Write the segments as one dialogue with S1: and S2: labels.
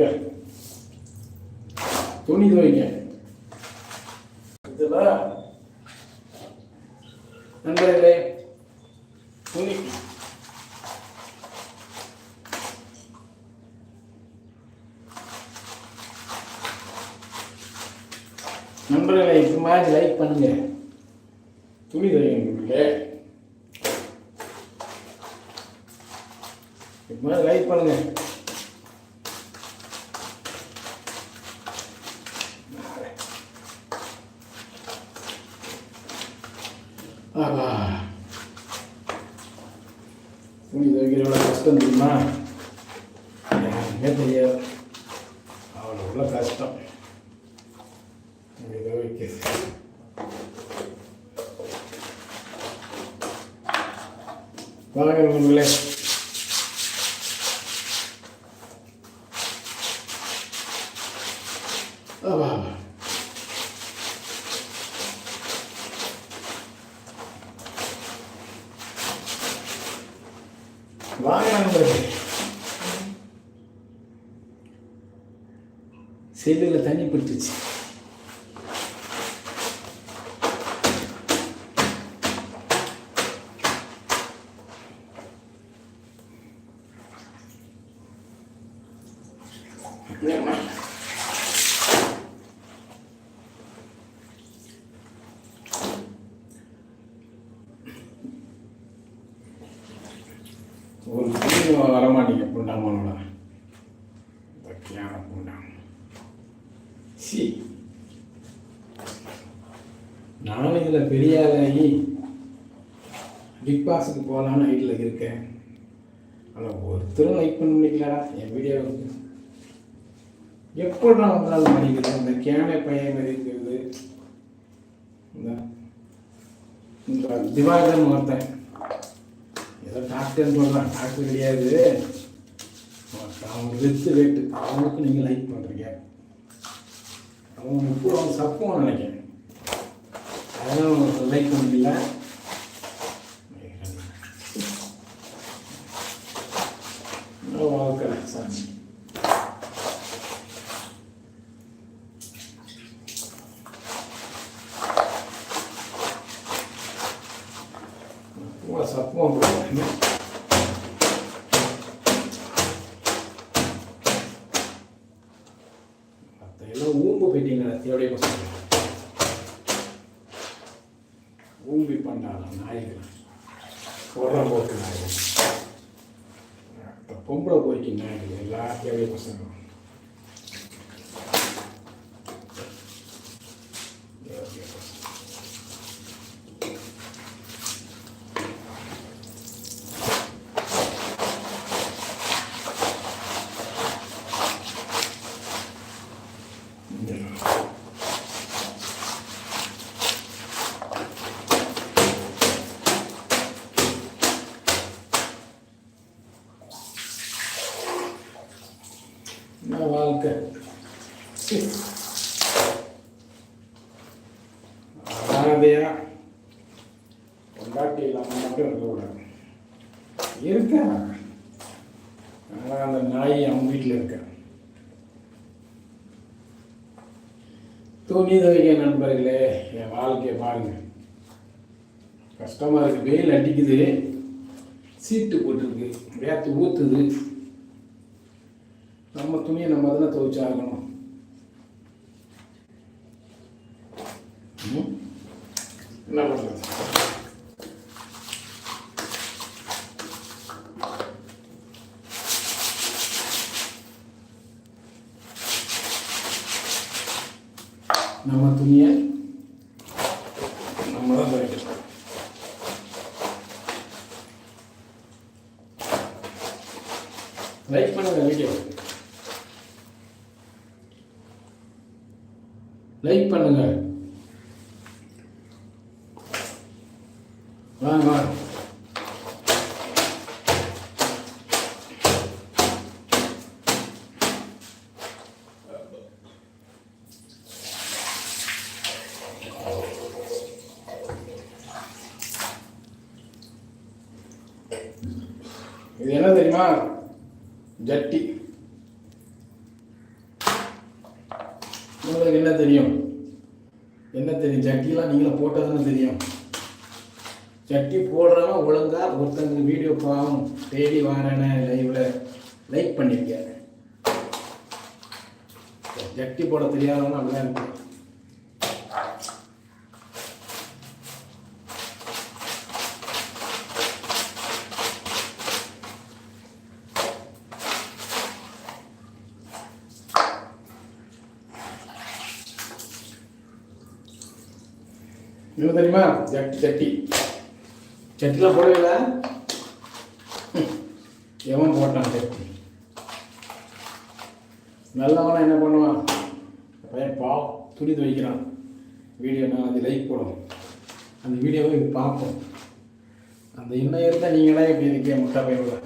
S1: வாழ்க்கை துணி துவைங்க இதில் நண்பர்களே துணி. நண்பர்களை இது மாதிரி லைக் பண்ணுங்க. துணி துவைங்க இது மாதிரி லைக் பண்ணுங்க. ஆஹா. துணி துவைக்கிறோட கஷ்டம் தெரியுமா? யாருமே தெரியாது. அவ்வளோ உள்ள கஷ்டம். துணி துவைக்கிறது வாங்க உங்களே வாங்கினாங்க செல்லில் தண்ணி பிடிச்சிச்சு வரைக்கும் வரமாட்டீங்க பூண்டாமனோட பக்தியான புண்டாம சி. நானும் இதில் பெரிய ஆளாகி பிக் பாஸுக்கு போகலான்னு ஐடியில் இருக்கேன். ஆனால் ஒருத்தரும் லைக் பண்ண முடியலடா என் வீடியோவுக்கு எப்படா உங்களால் மாறிக்கிறது இந்த கேனை பையன் மாதிரி இருக்கிறது. இந்த திவாகரன் ஒருத்தன். ஏதோ டாக்டர்னு சொல்கிறான் டாக்டர் கிடையாது. அவங்க வெத்து வெட்டு அவங்களுக்கு நீங்கள் லைக் பண்ணுறீங்க அவங்க இப்போ அவங்க சப்பும் நினைக்கிறேன். அதெல்லாம் லைக் பண்ணல வாழ்க்கை சாமி. ஊம்பி பண்ணாலாம் நாயகன் உரம் போட்டு நாயகன் பொம்பளை போய்க்கு நாயகன் எல்லா பசங்களும் தேவைய பசங்க. என்ன வாழ்க்கை சி. கொண்டாட்டி இல்லாமல் மட்டும் இருக்கக்கூடாது இருக்கேன் ஆனால் அந்த நாய் அவன் வீட்டில் இருக்கேன் துணி துவைக்க நண்பர்களே என் வாழ்க்கையை பாருங்க கஷ்டமாக இருக்குது வெயில் அடிக்குது சீட்டு போட்டிருக்கு வேற்று ஊற்றுது நம்ம துணியை நம்ம தானே துவைச்சாகணும்? என்ன பண்ணுறது நம்ம துணியை நம்ம தான் துவைக்கணும் லைக் பண்ணுங்க வீடியோ லைக் பண்ணுங்கள் வாங்க வாங்க இது என்ன தெரியுமா ஜட்டி உங்களுக்கு என்ன தெரியும் என்ன தெரியும் சட்டிலாம் நீங்களும் போட்டதுன்னு சட்டி போடுறவன் ஒழுங்கா ஒருத்தங்க வீடியோ பாவம் டெய்லி வாரேன்னு லைவில் லைக் பண்ணியிருக்கேன் ஜட்டி போட தெரியாதவங்க அப்படிதான் இருக்கு இது தெரியுமா? ஜட்டி சட்டி சட்டிலாம் போடவே இல்லை எவன் போட்டான் சட்டி நல்லவனா என்ன பண்ணுவான்? பையன் பா துணி துவைக்கிறான். வீடியோ நான் அது லைக் போடும். அந்த வீடியோவை பார்ப்போம். அந்த இன்னும் இருந்தால் நீங்களே எப்படி இருக்கீங்க முட்டா பையோட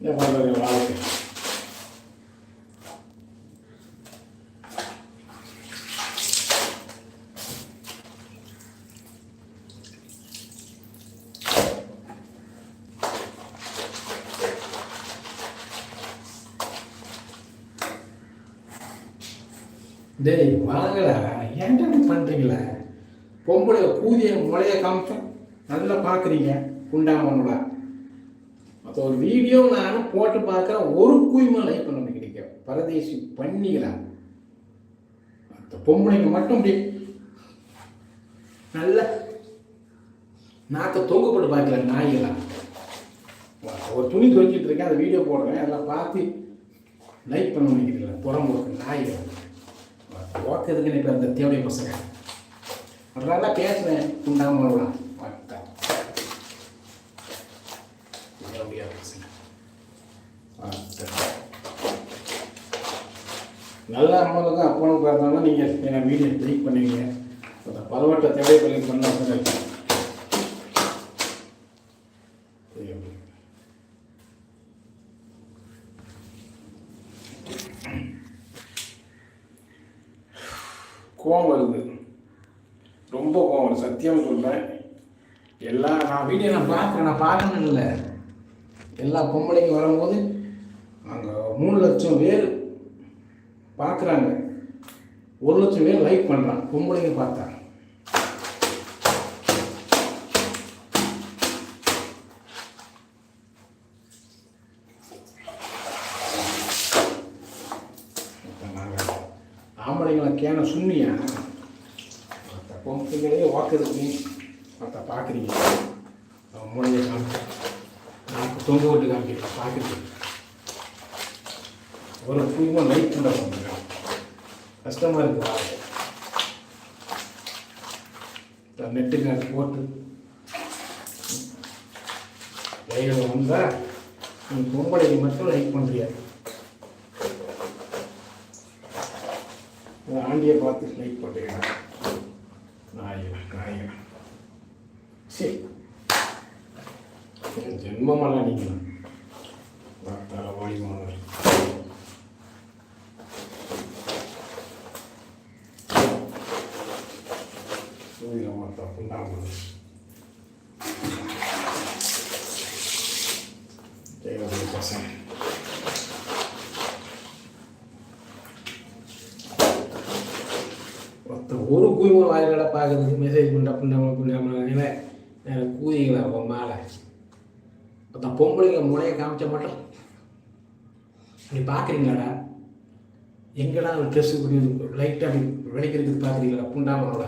S1: என்ன பண்ணுறது வாழ்க்கை டேய் வாங்கலை ஏன்டா பண்ணுறீங்களே பொம்பளை கூதிய முளைய காமிச்சோம் நல்லா பார்க்குறீங்க குண்டாமனோட மற்ற ஒரு வீடியோ நானும் போட்டு பார்க்குறேன் ஒரு குயிமா லைக் பண்ண கிடைக்க பரதேசி பண்ணிங்களா மற்ற பொம்பளைங்க மட்டும் அப்படி நல்ல நாக்க தொங்கப்பட்டு பார்க்கல நாய்களா. ஒரு துணி துவைச்சிட்டு இருக்கேன் அந்த வீடியோ போடுறேன். அதெல்லாம் பார்த்து லைக் பண்ண முடியல புறம் நாய்கள். ஓக்கிறதுக்கு இப்போ அந்த தேவைய பசங்க நல்லா பேசுனேன் உண்டாமலாம் நல்லா அம்மாவுக்கும் அப்பனும் பார்த்தோம்னா நீங்கள் வீடியோ லைக் பண்ணுவீங்க அந்த பலவட்ட தேவை பண்ணி பண்ண பசங்க கோவம் வருது. ரொம்ப கோவம் வருது. சத்தியம் சொல்கிறேன் எல்லா நான் வீடியோ நான் பார்க்குறேன் நான் பார்க்கணும் இல்லை. எல்லா பொம்பளைங்க வரும்போது அங்கே மூணு லட்சம் பேர் பார்க்குறாங்க. ஒரு லட்சம் பேர் லைக் பண்ணுறான் பொம்பளைங்க பார்த்தா இப்ப நாங்க ஆம்பளைங்களை கேன சுண்ணியா மற்ற வாக்குறதுக்கு மற்ற பார்க்குறீங்க. மூளையை காமிக்கிறேன் நான் தொங்க விட்டு காமிக்கிறேன். பார்க்குறீங்க. ஒரு பூர்வம் லைட் பண்ண பண்ணுங்க கஷ்டமாக இருக்கு வாழ்க்கை. இந்த நெட்டுக்கு அது போட்டு. லைவில் வந்தால் நீ பொம்பளைக்கு மட்டும் லைக் பண்ணுறியா ஆண்டியை பார்த்து லைக் பண்ணுறீங்க நாயகா நாயகா சரி. ஜென்மமெல்லாம் நீங்கள் தலை வாடி மாணவர் சூரிய மாத்தா புண்டாமல் ஜெயலலிதா பசங்க. ஒருத்தர் ஒரு வாயில் வாயிலோட பார்க்கறதுக்கு மெசேஜ் பண்ணுற புண்டாமல் புண்டாமல் வேறு கூதிங்களா உன் மேலே. ஒருத்தன் பொம்பளைங்க முனையை காமிச்ச மட்டும். அப்படி பார்க்குறீங்களாடா? எங்கடா ஒரு ட்ரெஸ்ஸு இப்படி லைட்டாக அப்படி விளைக்கிறதுக்கு பார்க்குறீங்களா? புண்டாமனோட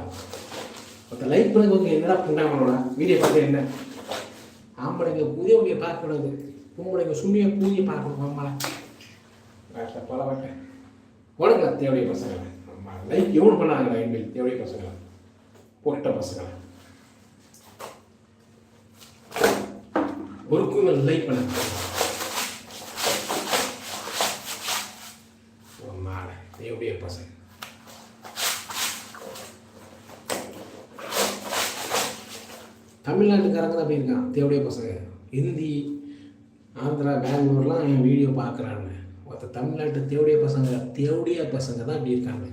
S1: ஒருத்தன் லைக் பண்ணுறதுக்கு என்னடா புண்டாமலோட? வீடியோ பார்க்க என்ன? ஆம்பளைங்க கூதிய முடிய பார்க்கக்கூடாது. பொம்பளைங்க சுண்ணிய கூதியை பார்க்கணும் ஆம்பளை வேட்ட பல வேட்டை உனக்கு தேவைய பசங்களை லைக் எவ்வளோ பண்ணாங்கடா எங்கள் தேவைய பசங்களை பொட்ட பசங்களை ஒரு லைக் பண்ண. தேவைய பசங்க. தமிழ்நாட்டுக்காரங்க தான் அப்படி இருக்கான் தேவைய பசங்க. ஹிந்தி ஆந்திரா பெங்களூர்லாம் என் வீடியோ பார்க்குறாங்க. ஒருத்த தமிழ்நாட்டு தேவடிய பசங்க தேவடிய பசங்க தான் அப்படி இருக்காங்க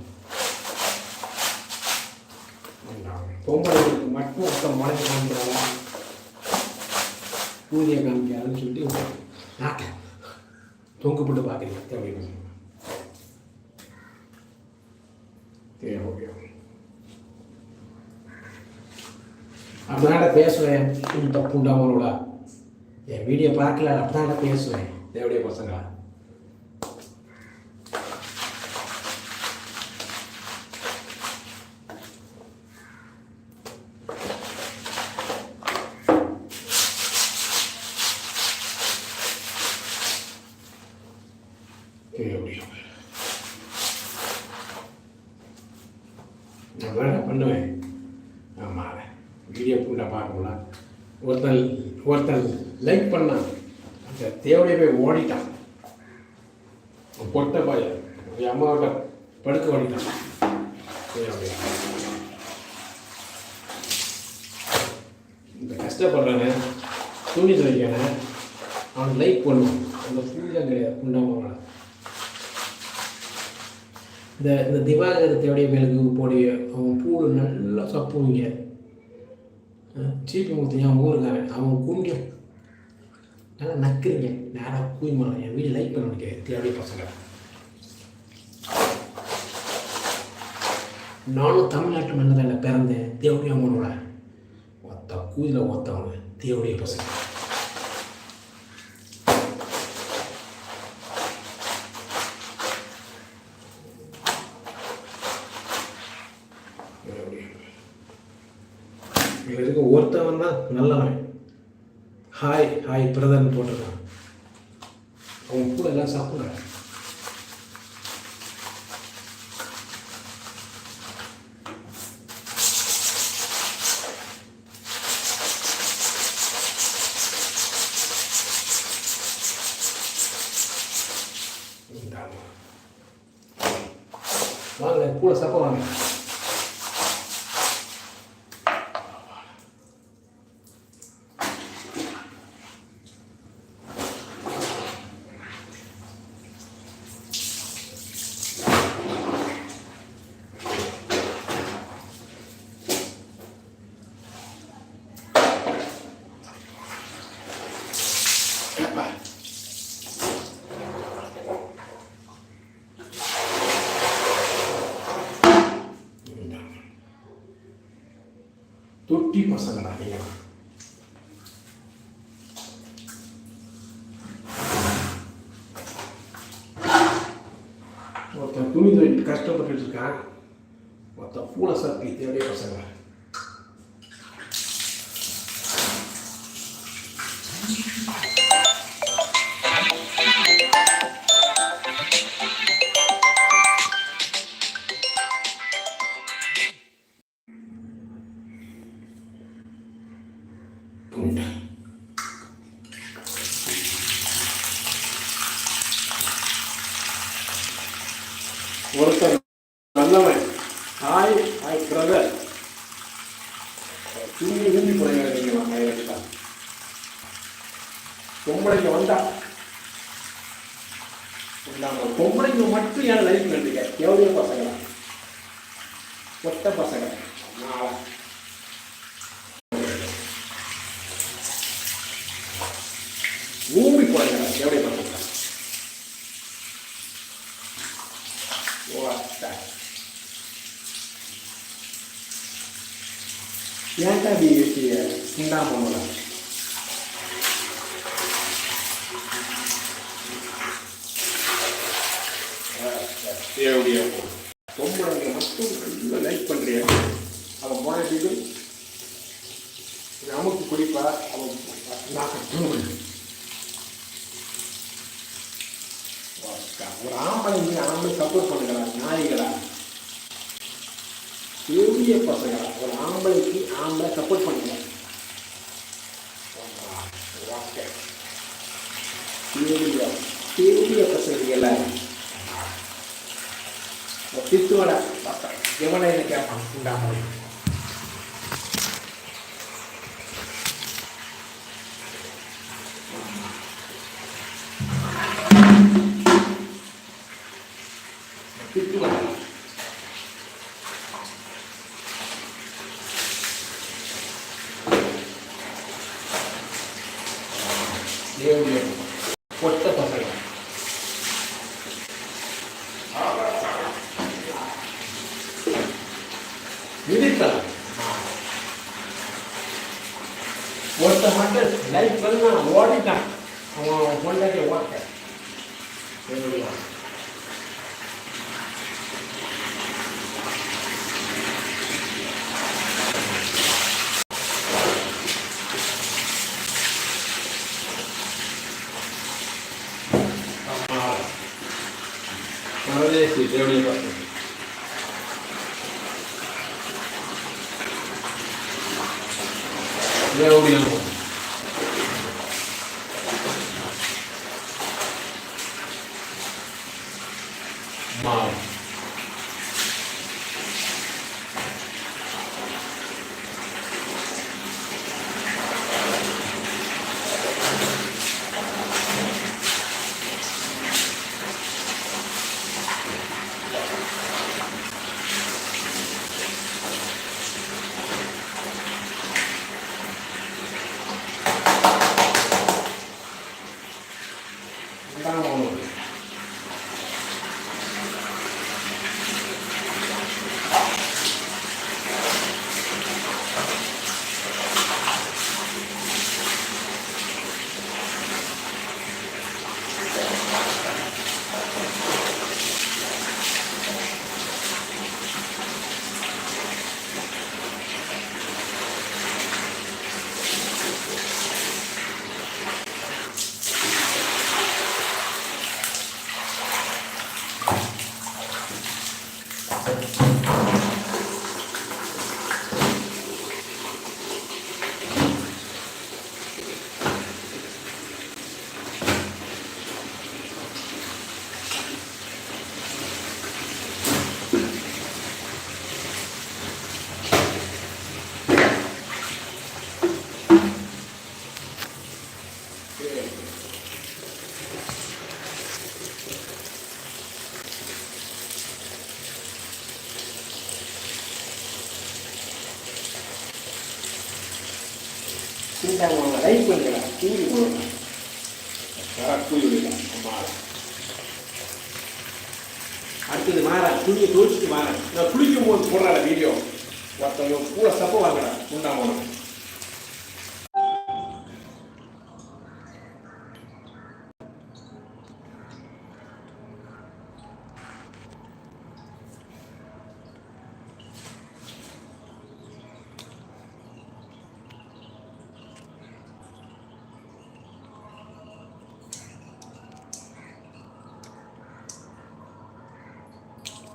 S1: பொம்பளைகளுக்கு மட்டும் ஒருத்தன் முளைச்சி காமிக்கிறாங்க ஊதிய காமிக்கிறாங்கன்னு சொல்லிட்டு நாட்டை தொங்கு போட்டு பார்க்குறீங்க. தேவையை சரி ஓகே. அப்படிதான்டா பேசுவேன். இந்த புண்டாமலோட என் வீடியோ பார்க்கல அப்படின்னாட பேசுவேன். தேவடைய பசங்களா தேவடைய நான் வேணா பண்ணுவேன் ஆமாம் வீடியோ புண்டை பார்க்கல ஒருத்தன் ஒருத்தன் லைக் பண்ணான் அந்த தேவடைய போய் ஓடிட்டான். பொட்ட பாய என் அம்மாவோட படுக்க ஓடிட்டான். இந்த கஷ்டப்படுறானே துணி துவைக்கானே அவன் லைக் பண்ணுவான். அந்த பூஜை கிடையாது உண்டாமல் இந்த இந்த திவாகரத்தையோடைய மேலுக்கு போடிய அவன் பூடு நல்லா சப்புவீங்க. சீப்பி மூர்த்தி அவன் ஊருக்காரன் அவன் குங்க நல்லா நக்குறீங்க. நேராக கூய்மா என் வீடு லைக் பண்ண முடியாது தேவைய பசங்க நானும் தமிழ்நாட்டு மன்னதான பிறந்தேன். தேவடியா அம்மனோட. ஒத்த கூதில் ஒத்தவங்க தேவடைய பசங்க இதில் இருக்க ஒருத்தவன் தான் நல்லவன் ஹாய் ஹாய் பிரதர்னு போட்டிருக்கான் அவன் கூட எல்லாம் சாப்பிட்றான் வாங்க கூட சாப்பிட கூட இவங்க மட்டும் என் லைஃப் கண்டுக்க எவ்வளோ பசங்க ஒட்ட பசங்க. நாளா ஊம்பி போறீங்க. எவ்வளோ பசங்க? ஏன்டா நீ சிண்டா பண்ணல தேவையா பொம்பளைங்க மட்டும் நல்லா லைக் பண்றியா? அவன் போன இது நமக்கு குடிப்பா அவன் நான் ஒரு ஆம்பளை நீ ஆம்பளை சப்போர்ட் பண்ணுங்களா நாய்களா பெரிய பசங்களா. ஒரு ஆம்பளைக்கு ஆம்பளை சப்போர்ட் பண்ணுங்க பெரிய பெரிய பசங்க எவனை என்ன கேட்பான் உண்டாமல். 終わったよ眠りはああ、れで非常に良かった。料理の அடுத்தது மாற துணியை துவைச்சிட்டு மாற நான் குளிக்கும் போது போடுறாங்க வீடியோ. ஒருத்தவங்க கூட சப்ப வாங்குறேன் உண்டாங்க